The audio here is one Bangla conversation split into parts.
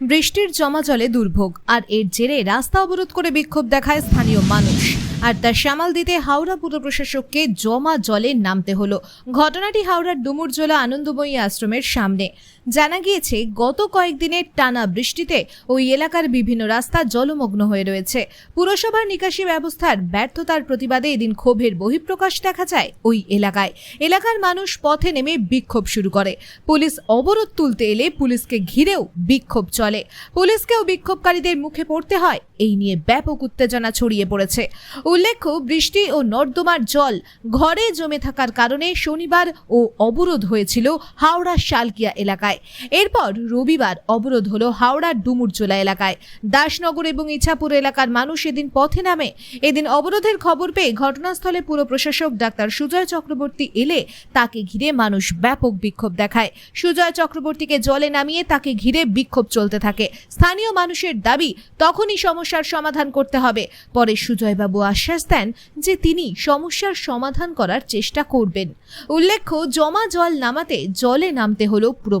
বৃষ্টির জমা জলে দুর্ভোগ, আর এর জেরে রাস্তা অবরোধ করে বিক্ষোভ দেখায় স্থানীয় মানুষ। আর তার সামাল দিতে হাওড়া পুর প্রশাসককে জমা জলে নামতে হলো। ঘটনাটি হাওড়ার ডুমুরজোলা আনন্দময়ী আশ্রমের সামনে। জানা গিয়েছে, গত কয়েকদিনের টানা বৃষ্টিতে ওই এলাকার বিভিন্ন রাস্তা জলমগ্ন হয়ে রয়েছে। পুরসভার নিকাশি ব্যবস্থার ব্যর্থতার প্রতিবাদে এদিন ক্ষোভের বহিঃপ্রকাশ দেখা যায় ওই এলাকায়। এলাকার মানুষ পথে নেমে বিক্ষোভ শুরু করে। পুলিশ অবরোধ তুলতে এলে পুলিশকে ঘিরেও বিক্ষোভ চলে। পুলিশকেও বিক্ষোভকারীদের মুখে পড়তে হয়, এই নিয়ে ব্যাপক উত্তেজনা ছড়িয়ে পড়েছে। উল্লেখ্য, বৃষ্টি ও নর্দমার জল ঘরে জমে থাকার কারণে শনিবার ও অবরোধ হয়েছিল হাওড়া শালকিয়া এলাকায়। এরপর রবিবার অবরোধ হলো হাওড়ার ডুমুরজোলা এলাকায়। দাসনগর এবং ইছাপুর এলাকার মানুষ এদিন পথে নামে। এদিন অবরোধের খবর পেয়ে ঘটনাস্থলে পুর প্রশাসক ডাক্তার সুজয় চক্রবর্তী এলে তাকে ঘিরে মানুষ ব্যাপক বিক্ষোভ দেখায়। সুজয় চক্রবর্তীকে জলে নামিয়ে তাকে ঘিরে বিক্ষোভ চলতে থাকে। স্থানীয় মানুষের দাবি, তখনই সমস্যার সমাধান করতে হবে। পরে সুজয়বাবু আশ্বাস দেন যে তিনি সমস্যার সমাধান করার চেষ্টা করবেন। উল্লেখ্য, জমা জল নামাতে জলে নামতে হলো পুরো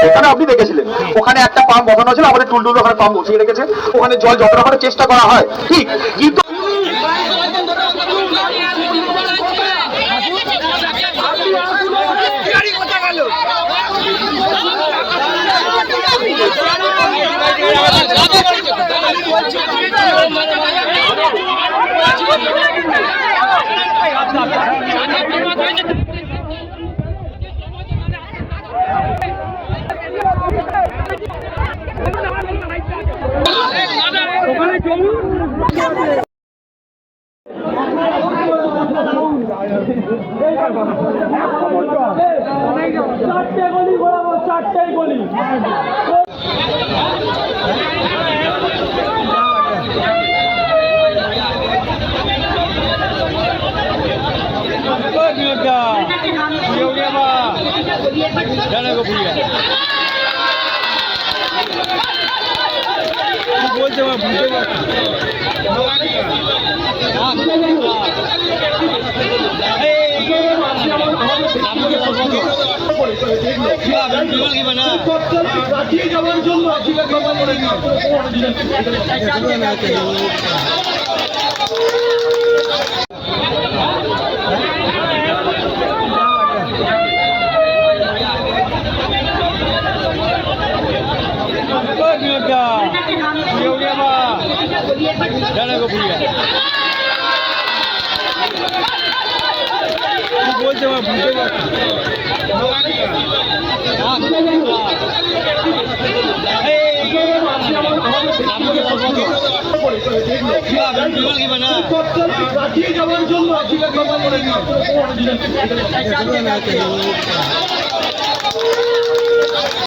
হ্যাঁ এখানে আপনি দেখেছিলেন ওখানে একটা পাম্প বসানো ছিল আমাদের টুলটুল ওখানে পাম্প বসিয়ে রেখেছে ওখানে জল যতটা করে চেষ্টা করা হয় ঠিক কিন্তু চারটে গলি বরাবর চারটে গলি বলছে বুঝতে পারছি কাটিয়ে যাওয়ার জন্য বলছে আমার বুঝতে পারছি যাওয়ার জন্য